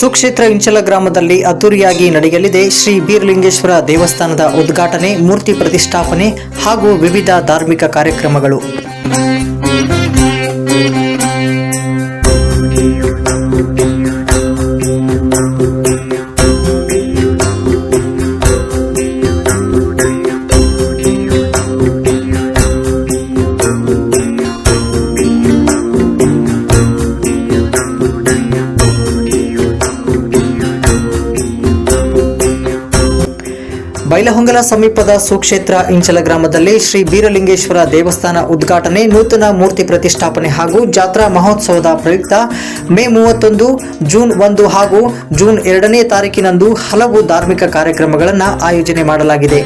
ಸುಕ್ಷೇತ್ರ ಇಂಚಲ ಗ್ರಾಮದಲ್ಲಿ ಅದ್ದೂರಿಯಾಗಿ ನಡೆಯಲಿದೆ. ಶ್ರೀ ಬೀರಲಿಂಗೇಶ್ವರ ದೇವಸ್ಥಾನದ ಉದ್ಘಾಟನೆ, ಮೂರ್ತಿ ಪ್ರತಿಷ್ಠಾಪನೆ ಹಾಗೂ ವಿವಿಧ ಧಾರ್ಮಿಕ ಕಾರ್ಯಕ್ರಮಗಳು. ಬೈಲಹೊಂಗಲ ಸಮೀಪದ ಸುಕ್ಷೇತ್ರ ಇಂಚಲ ಗ್ರಾಮದಲ್ಲಿ ಶ್ರೀ ಬೀರಲಿಂಗೇಶ್ವರ ದೇವಸ್ಥಾನ ಉದ್ಘಾಟನೆ ನೂತನ ಮೂರ್ತಿ ಪ್ರತಿಷ್ಠಾಪನೆ ಹಾಗೂ ಜಾತ್ರಾ ಮಹೋತ್ಸವದ ಪ್ರಯುಕ್ತ ಮೇ ಮೂವತ್ತೊಂದು, ಜೂನ್ ಒಂದು ಹಾಗೂ ಜೂನ್ ಎರಡನೇ ತಾರೀಕಿನಂದು ಹಲವು ಧಾರ್ಮಿಕ ಕಾರ್ಯಕ್ರಮಗಳನ್ನು ಆಯೋಜನೆ ಮಾಡಲಾಗಿದೆ.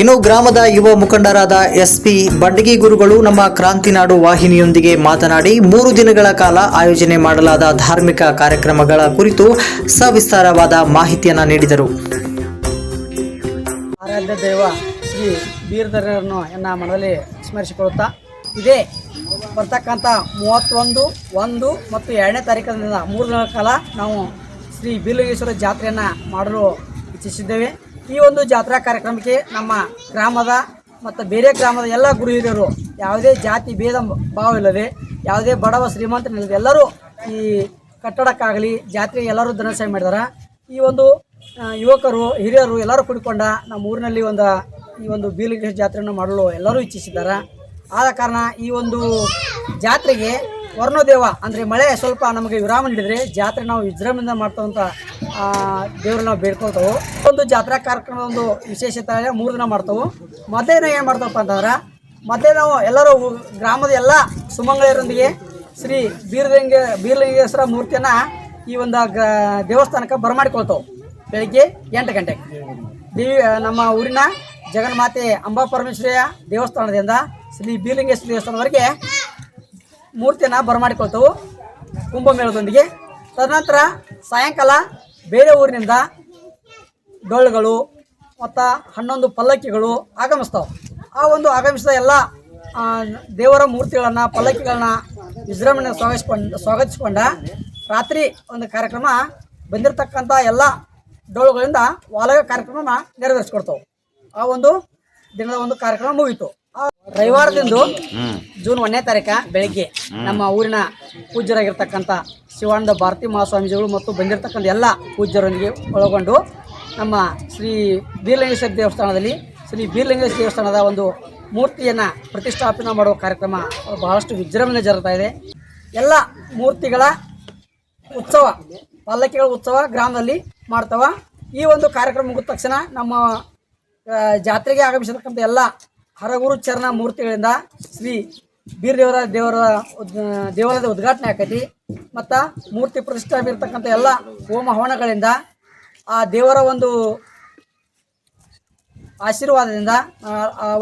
ಇನ್ನು ಗ್ರಾಮದ ಯುವ ಮುಖಂಡರಾದ ಎಸ್ಪಿ ಬಂಡಗಿ ಗುರುಗಳು ನಮ್ಮ ಕ್ರಾಂತಿನಾಡು ವಾಹಿನಿಯೊಂದಿಗೆ ಮಾತನಾಡಿ ಮೂರು ದಿನಗಳ ಕಾಲ ಆಯೋಜನೆ ಮಾಡಲಾದ ಧಾರ್ಮಿಕ ಕಾರ್ಯಕ್ರಮಗಳ ಕುರಿತು ಸವಿಸ್ತಾರವಾದ ಮಾಹಿತಿಯನ್ನು ನೀಡಿದರು. ಆರಾಧ್ಯ ದೈವ ಶ್ರೀ ಬೀರಧರರನ್ನು ಎನ್ನ ಮನದಲ್ಲಿ ಸ್ಮರಿಸಿಕೊಳ್ಳುತ್ತಾ ಇದೇ ಬರ್ತಕ್ಕಂಥ ಮೂವತ್ತೊಂದು, ಒಂದು ಮತ್ತು ಎರಡನೇ ತಾರೀಕಿನಿಂದ ಮೂರು ದಿನಗಳ ಕಾಲ ನಾವು ಶ್ರೀ ಬಿಲ್ಲುಗೇಶ್ವರ ಜಾತ್ರೆಯನ್ನು ಮಾಡಲು ಇಚ್ಛಿಸಿದ್ದೇವೆ. ಈ ಒಂದು ಜಾತ್ರಾ ಕಾರ್ಯಕ್ರಮಕ್ಕೆ ನಮ್ಮ ಗ್ರಾಮದ ಮತ್ತು ಬೇರೆ ಗ್ರಾಮದ ಎಲ್ಲ ಗುರು ಹಿರಿಯರು ಯಾವುದೇ ಜಾತಿ, ಭೇದ ಭಾವವಿಲ್ಲದೆ ಯಾವುದೇ ಬಡವ ಶ್ರೀಮಂತನಿಲ್ಲದೆ ಎಲ್ಲರೂ ಈ ಕಟ್ಟಡಕ್ಕಾಗಲಿ, ಜಾತ್ರೆಗೆ ಎಲ್ಲರೂ ಧನಸಹಾಯ ಮಾಡಿದಾರೆ. ಈ ಒಂದು ಯುವಕರು, ಹಿರಿಯರು ಎಲ್ಲರೂ ಕುಡಿಕೊಂಡ ನಮ್ಮ ಊರಿನಲ್ಲಿ ಒಂದು, ಈ ಒಂದು ಬೀಲಿಗೆ ಜಾತ್ರೆಯನ್ನು ಮಾಡಲು ಎಲ್ಲರೂ ಇಚ್ಛಿಸಿದ್ದಾರೆ. ಆದ ಕಾರಣ ಈ ಒಂದು ಜಾತ್ರೆಗೆ ವರ್ಣದೇವ ಅಂದರೆ ಮಳೆ ಸ್ವಲ್ಪ ನಮಗೆ ವಿರಾಮ ನೀಡಿದರೆ ಜಾತ್ರೆ ನಾವು ವಿಜೃಂಭಣೆಯಿಂದ ಮಾಡ್ತವಂತ ದೇವ್ರು ನಾವು ಬೇಡ್ಕೊಳ್ತಾವೆ. ಒಂದು ಜಾತ್ರಾ ಕಾರ್ಯಕ್ರಮ ಒಂದು ವಿಶೇಷತೆ ಮೂರು ದಿನ ಮಾಡ್ತಾವೆ. ಮಧ್ಯಾಹ್ನ ಏನು ಮಾಡ್ತಾವಪ್ಪ ಅಂತಂದ್ರೆ, ಮಧ್ಯಾಹ್ನ ನಾವು ಎಲ್ಲರೂ ಗ್ರಾಮದ ಎಲ್ಲ ಸುಮಂಗಳೆಯರೊಂದಿಗೆ ಶ್ರೀ ಬೀರಲಿಂಗ, ಬೀರಲಿಂಗೇಶ್ವರ ಮೂರ್ತಿಯನ್ನು ಈ ಒಂದು ಗ, ದೇವಸ್ಥಾನಕ್ಕೆ ಬರಮಾಡಿಕೊಳ್ತಾವೆ. ಬೆಳಿಗ್ಗೆ ಎಂಟು ಗಂಟೆಗೆ. ದೇವಿ ನಮ್ಮ ಊರಿನ ಜಗನ್ಮಾತೆ ಅಂಬಾ ಪರಮೇಶ್ವರಿಯ ದೇವಸ್ಥಾನದಿಂದ ಶ್ರೀ ಬೀರಲಿಂಗೇಶ್ವರ ದೇವಸ್ಥಾನದವರೆಗೆ ಮೂರ್ತಿಯನ್ನು ಬರಮಾಡಿಕೊಳ್ತಾವೆ ಕುಂಭಮೇಳದೊಂದಿಗೆ. ತದನಂತರ ಸಾಯಂಕಾಲ ಬೇರೆ ಊರಿನಿಂದ ಡೊಳ್ಳುಗಳು ಮತ್ತು ಹನ್ನೊಂದು ಪಲ್ಲಕ್ಕಿಗಳು ಆಗಮಿಸ್ತವೆ. ಆ ಒಂದು ಆಗಮಿಸಿದ ಎಲ್ಲ ದೇವರ ಮೂರ್ತಿಗಳನ್ನು, ಪಲ್ಲಕ್ಕಿಗಳನ್ನ ವಿಜೃಂಭಣೆ ಸ್ವಾಗತಿಸ್ಕೊಂಡು, ಸ್ವಾಗತಿಸ್ಕೊಂಡ ರಾತ್ರಿ ಒಂದು ಕಾರ್ಯಕ್ರಮ ಬಂದಿರತಕ್ಕಂಥ ಎಲ್ಲ ಡೊಳ್ಳುಗಳಿಂದ ವಾಲಗ ಕಾರ್ಯಕ್ರಮ ನೆರವೇರಿಸ್ಕೊಡ್ತಾವೆ. ಆ ಒಂದು ದಿನದ ಒಂದು ಕಾರ್ಯಕ್ರಮ ಮುಗೀತು. ರವಿವಾರದಿಂದು ಜೂನ್ ಒಂದನೇ ತಾರೀಕ ಬೆಳಗ್ಗೆ ನಮ್ಮ ಊರಿನ ಪೂಜ್ಯರಾಗಿರ್ತಕ್ಕಂಥ ಶಿವಾನಂದ ಭಾರತಿ ಮಹಾಸ್ವಾಮೀಜಿಗಳು ಮತ್ತು ಬಂದಿರತಕ್ಕಂಥ ಎಲ್ಲ ಪೂಜ್ಯರೊಂದಿಗೆ ಒಳಗೊಂಡು ನಮ್ಮ ಶ್ರೀ ಬೀರಲಿಂಗೇಶ್ವರ ದೇವಸ್ಥಾನದಲ್ಲಿ ಶ್ರೀ ಬೀರಲಿಂಗೇಶ್ವರ ದೇವಸ್ಥಾನದ ಒಂದು ಮೂರ್ತಿಯನ್ನು ಪ್ರತಿಷ್ಠಾಪನೆ ಮಾಡುವ ಕಾರ್ಯಕ್ರಮ ಬಹಳಷ್ಟು ವಿಜೃಂಭಣೆ ಜರುಗ್ತಾ ಇದೆ. ಎಲ್ಲ ಮೂರ್ತಿಗಳ ಉತ್ಸವ ಪಲ್ಲಕ್ಕಿಗಳ ಉತ್ಸವ ಗ್ರಾಮದಲ್ಲಿ ಮಾಡ್ತಾವ. ಈ ಒಂದು ಕಾರ್ಯಕ್ರಮ ಮುಗಿದ ತಕ್ಷಣ ನಮ್ಮ ಜಾತ್ರೆಗೆ ಆಗಮಿಸಿರ್ತಕ್ಕಂಥ ಎಲ್ಲ ಹರಗುರು ಚರಣ ಮೂರ್ತಿಗಳಿಂದ ಶ್ರೀ ಬೀರದೇವರ ದೇವರ ದೇವಾಲಯದ ಉದ್ಘಾಟನೆ ಆಕೈತಿ. ಮತ್ತು ಮೂರ್ತಿ ಪ್ರತಿಷ್ಠಾಪನೆ ಇರ್ತಕ್ಕಂಥ ಎಲ್ಲ ಹೋಮ ಹವನಗಳಿಂದ ಆ ದೇವರ ಒಂದು ಆಶೀರ್ವಾದದಿಂದ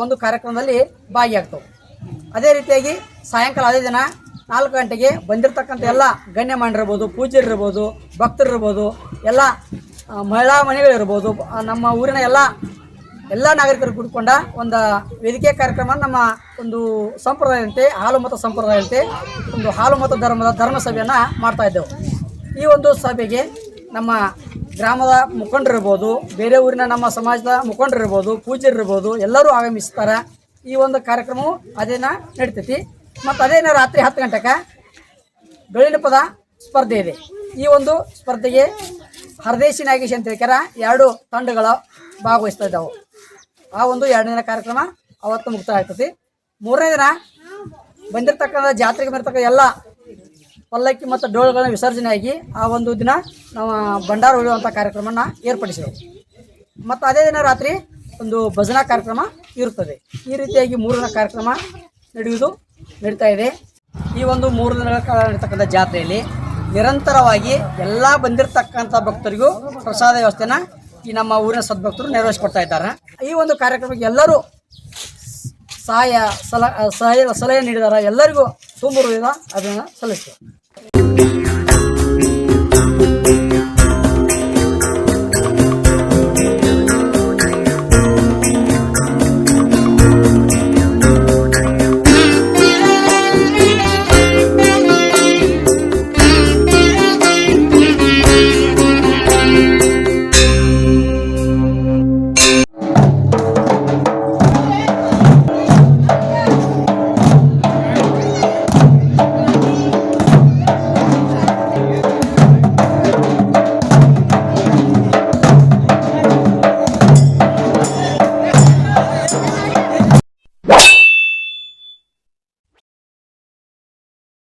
ಒಂದು ಕಾರ್ಯಕ್ರಮದಲ್ಲಿ ಭಾಗಿಯಾಗ್ತವೆ. ಅದೇ ರೀತಿಯಾಗಿ ಸಾಯಂಕಾಲ ಅದೇ ದಿನ ನಾಲ್ಕು ಗಂಟೆಗೆ ಬಂದಿರತಕ್ಕಂಥ ಎಲ್ಲ ಗಣ್ಯಮಾನ್ಯರಿರ್ಬೋದು ಪೂಜ್ಯರಿರ್ಬೋದು ಭಕ್ತರಿರ್ಬೋದು ಎಲ್ಲ ಮಹಿಳಾ ಮನೆಗಳಿರ್ಬೋದು ನಮ್ಮ ಊರಿನ ಎಲ್ಲ ಎಲ್ಲ ನಾಗರಿಕರು ಕೂಡಿಕೊಂಡ ಒಂದು ವೇದಿಕೆ ಕಾರ್ಯಕ್ರಮ ನಮ್ಮ ಒಂದು ಸಂಪ್ರದಾಯದಂತೆ, ಹಾಲು ಮತ ಸಂಪ್ರದಾಯದಂತೆ ಒಂದು ಹಾಲು ಮತ ಧರ್ಮದ ಧರ್ಮ ಸಭೆಯನ್ನು ಮಾಡ್ತಾ ಇದ್ದೆವು. ಈ ಒಂದು ಸಭೆಗೆ ನಮ್ಮ ಗ್ರಾಮದ ಮುಖಂಡರಿರ್ಬೋದು, ಬೇರೆ ಊರಿನ ನಮ್ಮ ಸಮಾಜದ ಮುಖಂಡರಿರ್ಬೋದು ಪೂಜರಿರ್ಬೋದು ಎಲ್ಲರೂ ಆಗಮಿಸ್ತಾರೆ. ಈ ಒಂದು ಕಾರ್ಯಕ್ರಮವು ಅದೇನ ನಡಿತೈತಿ. ಮತ್ತು ಅದೇನ ರಾತ್ರಿ ಹತ್ತು ಗಂಟೆಗೆ ಬೆಳ್ಳಿನ ಪದ ಸ್ಪರ್ಧೆ ಇದೆ. ಈ ಒಂದು ಸ್ಪರ್ಧೆಗೆ ಹರದೇಶಿ ನಾಗೇಶ್ ಅಂತ ಹೇಳ್ಯಾರ ಎರಡು ತಂಡಗಳು ಭಾಗವಹಿಸ್ತಾ ಇದ್ದಾವೆ. ಆ ಒಂದು ಎರಡನೇ ದಿನ ಕಾರ್ಯಕ್ರಮ ಅವತ್ತು ಮುಕ್ತ ಆಗ್ತದೆ ಮೂರನೇ ದಿನ ಬಂದಿರತಕ್ಕಂಥ ಜಾತ್ರೆಗೆ ಬರ್ತಕ್ಕ ಎಲ್ಲ ಪಲ್ಲಕ್ಕಿ ಮತ್ತು ಡೋಳುಗಳನ್ನ ವಿಸರ್ಜನೆ ಆಗಿ ಆ ಒಂದು ದಿನ ನಾವು ಭಂಡಾರ ಉಳಿಯುವಂಥ ಕಾರ್ಯಕ್ರಮನ ಏರ್ಪಡಿಸಿದೆವು. ಮತ್ತು ಅದೇ ದಿನ ರಾತ್ರಿ ಒಂದು ಭಜನಾ ಕಾರ್ಯಕ್ರಮ ಇರುತ್ತದೆ. ಈ ರೀತಿಯಾಗಿ ಮೂರು ದಿನ ಕಾರ್ಯಕ್ರಮ ನಡೆಯುವುದು ನಡೀತಾ ಇದೆ. ಈ ಒಂದು ಮೂರು ದಿನಗಳ ಕಾಲ ನಡೀತಕ್ಕಂಥ ಜಾತ್ರೆಯಲ್ಲಿ ನಿರಂತರವಾಗಿ ಎಲ್ಲ ಬಂದಿರತಕ್ಕಂಥ ಭಕ್ತರಿಗೂ ಪ್ರಸಾದ ವ್ಯವಸ್ಥೆನ ಈ ನಮ್ಮ ಊರಿನ ಸದ್ಭಕ್ತರು ನೆರವೇರಿಸ್ಕೊಡ್ತಾ ಇದ್ದಾರೆ. ಈ ಒಂದು ಕಾರ್ಯಕ್ರಮಕ್ಕೆ ಎಲ್ಲರೂ ಸಹಾಯ, ಸಲ, ಸಹಾಯ, ಸಲಹೆ ನೀಡಿದಾರ. ಎಲ್ಲರಿಗೂ ತುಂಬುರುವುದ ಅದನ್ನು ಸಲ್ಲಿಸ್ತೇವೆ.